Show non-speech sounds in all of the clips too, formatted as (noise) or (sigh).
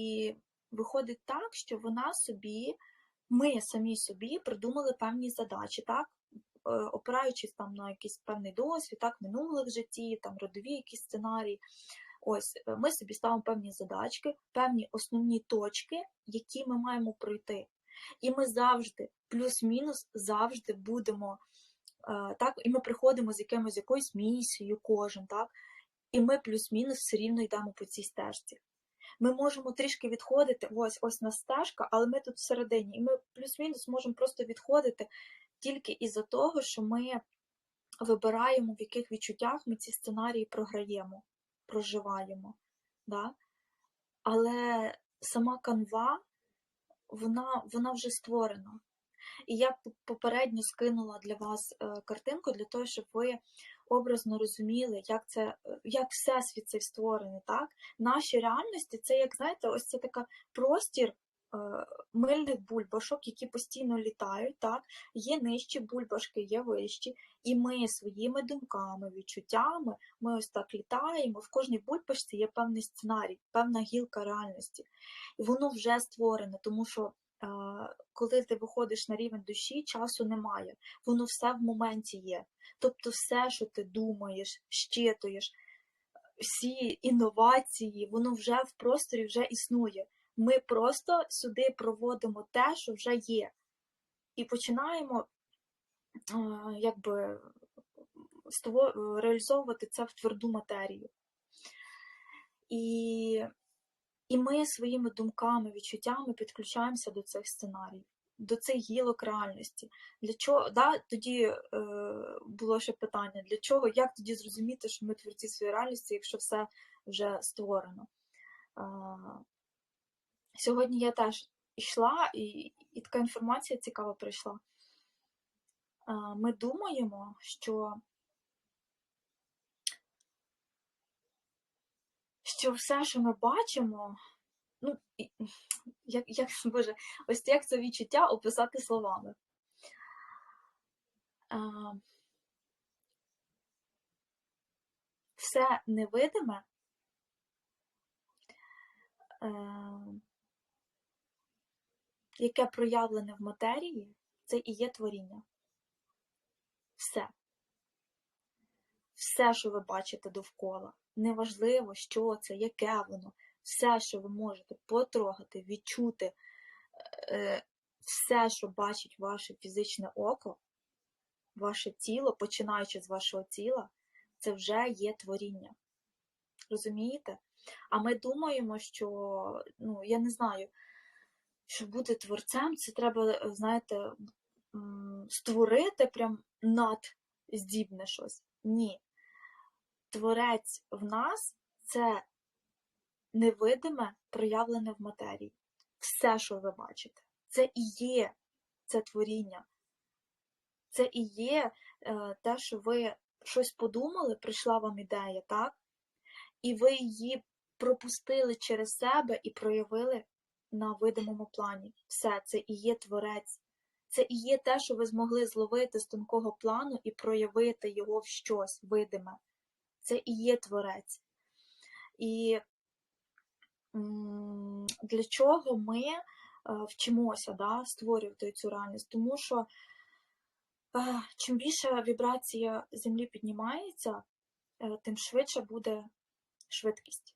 І виходить так, що вона собі, ми самі собі придумали певні задачі, так? Е, опираючись там на якийсь певний досвід, так, минулих житті, там родові якісь сценарії. Ось е, ми собі ставимо певні задачки, певні основні точки, які ми маємо пройти. І ми завжди, плюс-мінус, завжди будемо е, так, і ми приходимо з якимось якоюсь місією, кожен, так, і ми плюс-мінус все рівно йдемо по цій стежці. Ми можемо трішки відходити, ось ось на стежка, але ми тут всередині, і ми плюс-мінус можемо просто відходити тільки із-за того, що ми вибираємо, в яких відчуттях ми ці сценарії програємо, проживаємо. Да? Але сама канва, вона, вона вже створена. І я попередньо скинула для вас е, картинку для того, щоб ви образно розуміли, як це, е, як всесвіт цей створений. так? Наші реальності це, як знаєте, ось це така простір Е, мильних бульбашок, які постійно літають, так, є нижчі бульбашки, є вищі, і ми своїми думками, відчуттями, ми ось так літаємо. В кожній бульбашці є певний сценарій, певна гілка реальності. І воно вже створене, тому що. Коли ти виходиш на рівень душі, часу немає, воно все в моменті є. Тобто, все, що ти думаєш, щитуєш, всі інновації, воно вже в просторі вже існує. Ми просто сюди проводимо те, що вже є, і починаємо якби реалізовувати це в тверду матерію. І і ми своїми думками, відчуттями підключаємося до цих сценаріїв, до цих гілок реальності. Для чого да, тоді е, було ще питання: для чого, як тоді зрозуміти, що ми творці своєї реальності, якщо все вже створено? Е, Сьогодні я теж йшла, і, і така інформація цікава прийшла. Ми думаємо, що що все, що ми бачимо, ну, як, як, Боже, ось як це відчуття описати словами. Все невидиме яке проявлене в матерії, це і є творіння. Все. Все, що ви бачите довкола, неважливо, що це, яке воно, все, що ви можете потрогати, відчути, е, все, що бачить ваше фізичне око, ваше тіло, починаючи з вашого тіла, це вже є творіння. Розумієте? А ми думаємо, що, ну, я не знаю, щоб бути творцем, це треба, е, знаєте, створити прям надздібне щось. Ні. Творець в нас це невидиме проявлене в матерії. Все, що ви бачите, це і є це творіння. Це і є е, те, що ви щось подумали, прийшла вам ідея, так? І ви її пропустили через себе і проявили на видимому плані. Все це і є творець. Це і є те, що ви змогли зловити з тонкого плану і проявити його в щось видиме. Це і є творець. І для чого ми е, вчимося да, створювати цю реальність? Тому що е, чим більше вібрація Землі піднімається, е, тим швидше буде швидкість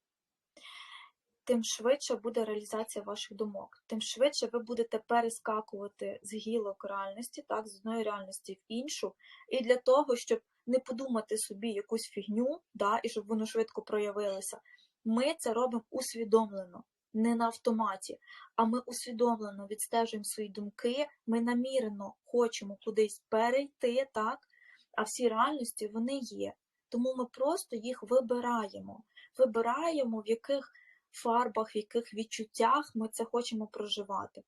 тим швидше буде реалізація ваших думок, тим швидше ви будете перескакувати з гілок реальності, так, з одної реальності в іншу. І для того, щоб не подумати собі якусь фігню, да, і щоб воно швидко проявилося, ми це робимо усвідомлено, не на автоматі, а ми усвідомлено відстежуємо свої думки, ми намірено хочемо кудись перейти, так, а всі реальності вони є. Тому ми просто їх вибираємо. Вибираємо, в яких фарбах, в яких відчуттях ми це хочемо проживати.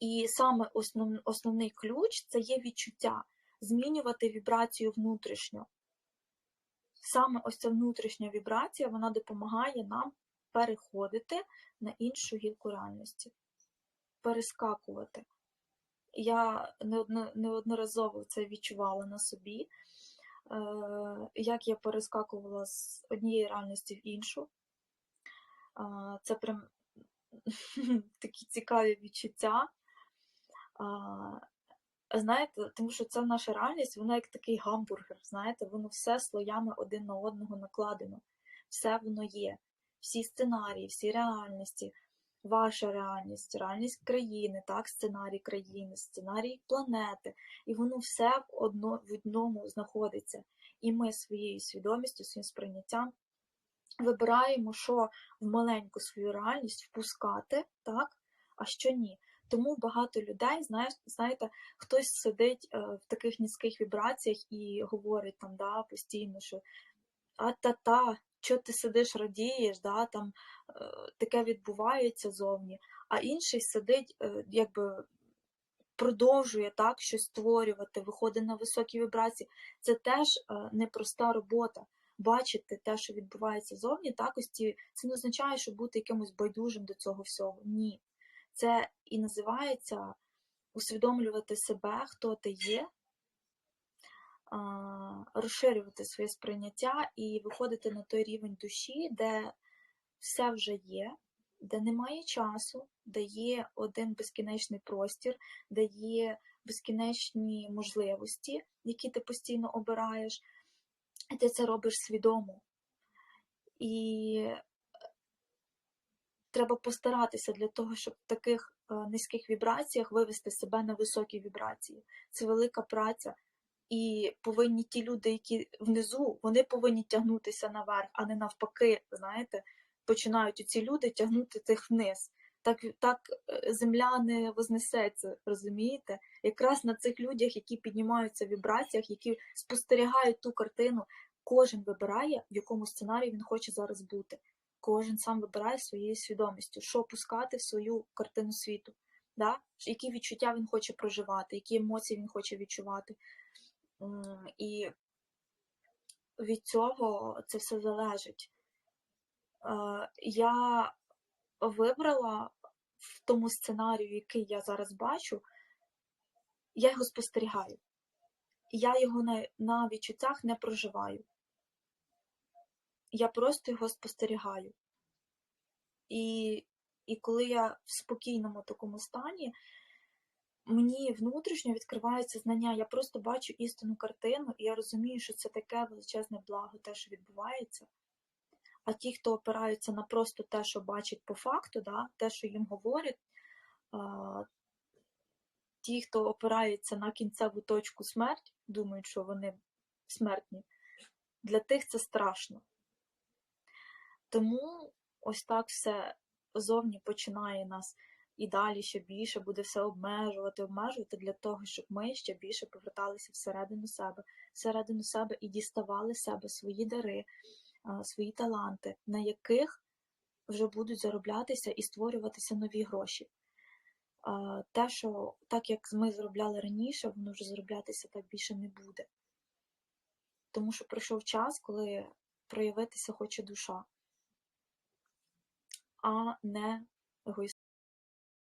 І саме основ, основний ключ це є відчуття, змінювати вібрацію внутрішню. Саме ось ця внутрішня вібрація вона допомагає нам переходити на іншу гілку реальності, перескакувати. Я неодноразово це відчувала на собі, е, як я перескакувала з однієї реальності в іншу. Це прям (laughs) такі цікаві відчуття. Знаєте, тому що це наша реальність, вона як такий гамбургер, знаєте, воно все слоями один на одного накладено. Все воно є. Всі сценарії, всі реальності, ваша реальність, реальність країни, так, сценарій країни, сценарій планети. І воно все в, одно, в одному знаходиться. І ми своєю свідомістю, своїм сприйняттям вибираємо, що в маленьку свою реальність впускати, так, а що ні. Тому багато людей, знаєш, знаєте, хтось сидить е, в таких низьких вібраціях і говорить там, да, постійно, що а-та-та, що ти сидиш, радієш, да, там е, таке відбувається зовні, а інший сидить, е, якби продовжує так щось створювати, виходить на високі вібрації. Це теж непроста робота. Бачити те, що відбувається зовні, так ось ці, це не означає, що бути якимось байдужим до цього всього. Ні. Це і називається усвідомлювати себе, хто ти є, розширювати своє сприйняття і виходити на той рівень душі, де все вже є, де немає часу, де є один безкінечний простір, де є безкінечні можливості, які ти постійно обираєш, ти це робиш свідомо. І треба постаратися для того, щоб в таких е, низьких вібраціях вивести себе на високі вібрації. Це велика праця. І повинні ті люди, які внизу, вони повинні тягнутися наверх, а не навпаки, знаєте, починають ці люди тягнути тих вниз. Так так е, земля не вознесеться, розумієте? Якраз на цих людях, які піднімаються в вібраціях, які спостерігають ту картину, кожен вибирає, в якому сценарії він хоче зараз бути. Кожен сам вибирає своєю свідомістю, що пускати в свою картину світу, да? які відчуття він хоче проживати, які емоції він хоче відчувати. І від цього це все залежить. Е, я вибрала в тому сценарію, який я зараз бачу, я його спостерігаю. Я його на, на відчуттях не проживаю. Я просто його спостерігаю. І, І коли я в спокійному такому стані, мені внутрішньо відкривається знання, я просто бачу істинну картину, і я розумію, що це таке величезне благо, те, що відбувається. А ті, хто опираються на просто те, що бачать по факту, да, те, що їм говорять, ті, хто опирається на кінцеву точку смерть, думають, що вони смертні, для тих це страшно. Тому ось так все зовні починає нас і далі ще більше буде все обмежувати, обмежувати для того, щоб ми ще більше поверталися всередину себе, всередину себе і діставали себе свої дари, свої таланти, на яких вже будуть зароблятися і створюватися нові гроші. Те, що так як ми заробляли раніше, воно вже зароблятися так більше не буде. Тому що пройшов час, коли проявитися хоче душа, а не егоїстично.